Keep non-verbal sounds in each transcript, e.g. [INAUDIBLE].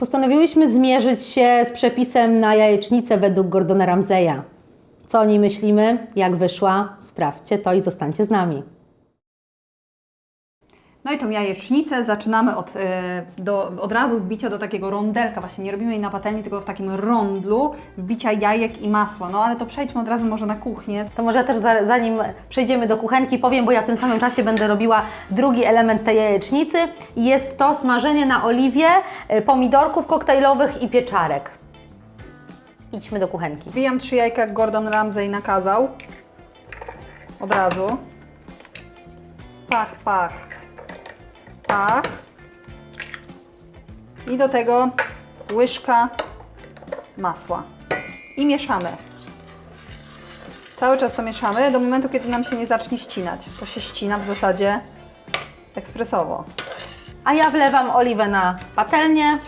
postanowiłyśmy zmierzyć się z przepisem na jajecznicę według Gordona Ramseya. Co o niej myślimy? Jak wyszła? Sprawdźcie to i zostańcie z nami. No i tą jajecznicę zaczynamy od, e, do, od razu wbicia do takiego rondelka. Właśnie nie robimy jej na patelni, tylko w takim rondlu wbicia jajek i masła. No ale to przejdźmy od razu może na kuchnię. To może też za- zanim przejdziemy do kuchenki, powiem, bo ja w tym samym czasie będę robiła drugi element tej jajecznicy. Jest to smażenie na oliwie y, pomidorków koktajlowych i pieczarek. Idźmy do kuchenki. Wbijam trzy jajka, jak Gordon Ramsay nakazał. Od razu. Pach, pach, pach. I do tego łyżka masła. I mieszamy. Cały czas to mieszamy do momentu, kiedy nam się nie zacznie ścinać. To się ścina w zasadzie ekspresowo. A ja wlewam oliwę na patelnię.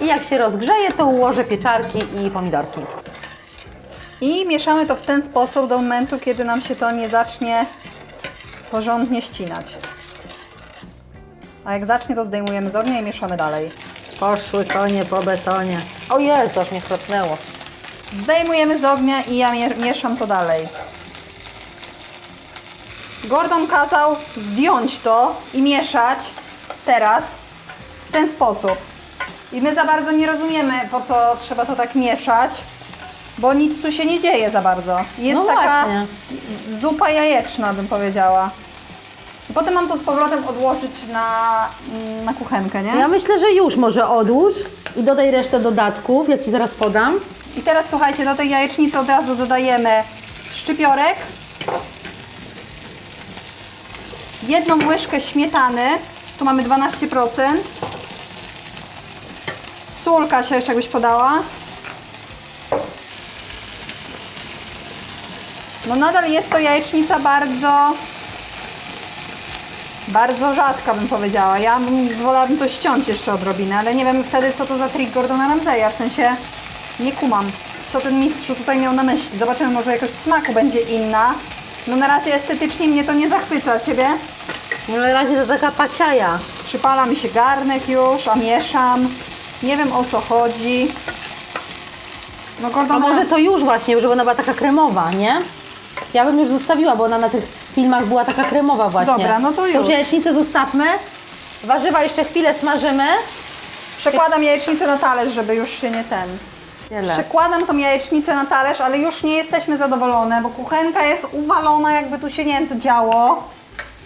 I jak się rozgrzeje, to ułożę pieczarki i pomidorki. I mieszamy to w ten sposób do momentu, kiedy nam się to nie zacznie porządnie ścinać. A jak zacznie, to zdejmujemy z ognia i mieszamy dalej. Poszły konie po betonie. O Jezu, aż mnie chrapnęło. Zdejmujemy z ognia i ja mie- mieszam to dalej. Gordon kazał zdjąć to i mieszać teraz w ten sposób. I my za bardzo nie rozumiemy, po co trzeba to tak mieszać, bo nic tu się nie dzieje za bardzo. Jest No taka właśnie. zupa jajeczna, bym powiedziała. Potem mam to z powrotem odłożyć na, mm, na kuchenkę, nie? Ja myślę, że już może odłóż i dodaj resztę dodatków. Ja Ci zaraz podam. I teraz słuchajcie, do tej jajecznicy od razu dodajemy szczypiorek, jedną łyżkę śmietany, tu mamy 12%, sól Kasia jeszcze jakbyś podała. No nadal jest to jajecznica bardzo, bardzo rzadka bym powiedziała. Ja bym, wolałabym to ściąć jeszcze odrobinę, ale nie wiem wtedy co to za trik Gordona Ramsaya, w sensie nie kumam, co ten mistrzu tutaj miał na myśli. Zobaczymy, może jakoś w smaku będzie inna. No na razie estetycznie mnie to nie zachwyca. Ciebie? No na razie to taka paciaja. Przypala mi się garnek już, a mieszam. Nie wiem o co chodzi. No A Gordon może to już właśnie, żeby ona była taka kremowa, nie? Ja bym już zostawiła, bo ona na tych filmach była taka kremowa właśnie. Dobra, no to już. już jajecznicę zostawmy. Warzywa jeszcze chwilę smażymy. Przekładam jajecznicę na talerz, żeby już się nie ten. Przekładam tą jajecznicę na talerz, ale już nie jesteśmy zadowolone, bo kuchenka jest uwalona, jakby tu się nie wiem co działo.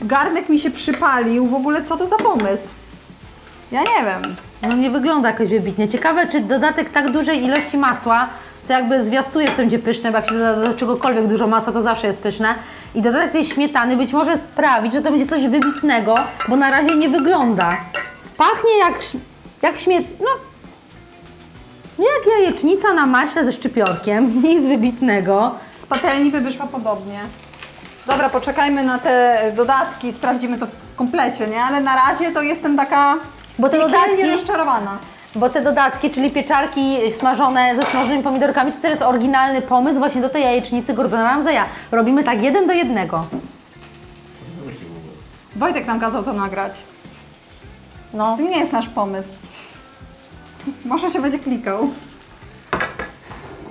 Garnek mi się przypalił. W ogóle co to za pomysł? Ja nie wiem. No nie wygląda jakoś wybitnie. Ciekawe, czy dodatek tak dużej ilości masła, co jakby zwiastuje, że to będzie pyszne, bo jak się doda do czegokolwiek dużo masła, to zawsze jest pyszne. I dodatek tej śmietany być może sprawić, że to będzie coś wybitnego, bo na razie nie wygląda. Pachnie jak, jak śmiet... no... Nie jak jajecznica na maśle ze szczypiorkiem, [LAUGHS] nic wybitnego. Z patelni by wyszła podobnie. Dobra, poczekajmy na te dodatki, sprawdzimy to w komplecie, nie? Ale na razie to jestem taka Bo te dodatki- rozczarowana. Bo te dodatki, czyli pieczarki smażone ze smażonymi pomidorkami, to też jest oryginalny pomysł właśnie do tej jajecznicy Gordona Ramsaya. Robimy tak jeden do jednego. Wojtek nam kazał to nagrać. No. To nie jest nasz pomysł. Może się będzie klikał.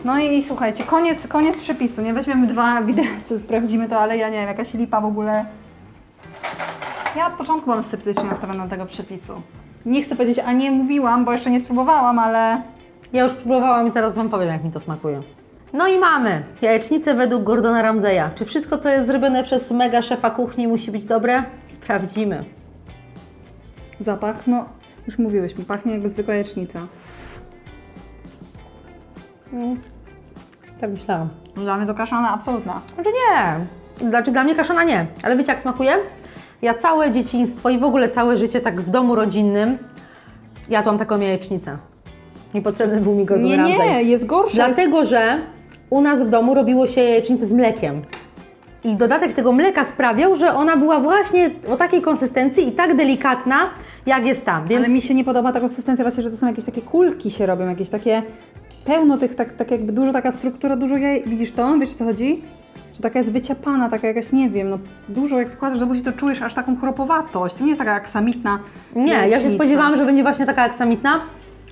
No i słuchajcie, koniec, koniec przepisu. Nie weźmiemy dwa widelce, sprawdzimy to, ale ja nie wiem, jakaś lipa w ogóle. Ja od początku byłam sceptycznie nastawiona do tego przepisu. Nie chcę powiedzieć, a nie mówiłam, bo jeszcze nie spróbowałam, ale Ja już próbowałam i zaraz Wam powiem, jak mi to smakuje. No i mamy jajecznicę według Gordona Ramsaya. Czy wszystko, co jest zrobione przez mega szefa kuchni musi być dobre? Sprawdzimy. zapach, no już mówiłeś mi, pachnie jak zwykła jajecznica. Tak myślałam. Dla mnie to kaszana absolutna. Znaczy nie. Znaczy dla mnie kaszana nie. Ale wiecie jak smakuje? Ja całe dzieciństwo i w ogóle całe życie tak w domu rodzinnym jadłam taką jajecznicę. Niepotrzebny był mi Gordon Nie, Ramsay. nie, jest gorsza. Dlatego, że u nas w domu robiło się jajecznicę z mlekiem. I dodatek tego mleka sprawiał, że ona była właśnie o takiej konsystencji i tak delikatna, jak jest tam. Więc Ale mi się nie podoba ta konsystencja właśnie, że to są jakieś takie kulki się robią, jakieś takie pełno tych, tak, tak jakby dużo taka struktura, dużo jaj. Widzisz to? Wiesz o co chodzi? Taka jest wyciapana, taka jakaś, nie wiem, no dużo jak wkładasz do buzi, to czujesz aż taką chropowatość. To nie jest taka aksamitna Nie, ja się jajecznica. spodziewałam, że będzie właśnie taka aksamitna,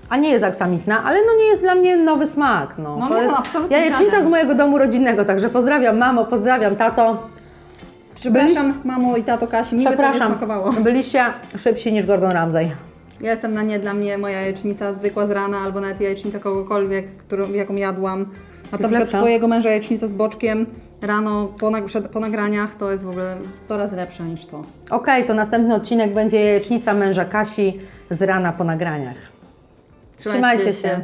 a nie jest aksamitna, ale no nie jest dla mnie nowy smak. No, No to nie, jest no, absolutnie jajecznica żaden. z mojego domu rodzinnego, także pozdrawiam mamo, pozdrawiam tato. Przepraszam, mamo i tato Kasi, mi by to nie Przepraszam, smakowało. byliście szybsi niż Gordon Ramsay. Ja jestem na nie, dla mnie moja jajecznica zwykła z rana, albo nawet jajecznica kogokolwiek, którą, jaką jadłam. A to na przykład lepsza? twojego męża jajecznica z boczkiem rano po, nag- przed- po nagraniach to jest w ogóle 100 razy lepsza niż to. Okej, to następny odcinek będzie jajecznica męża Kasi z rana po nagraniach. Trzymajcie się.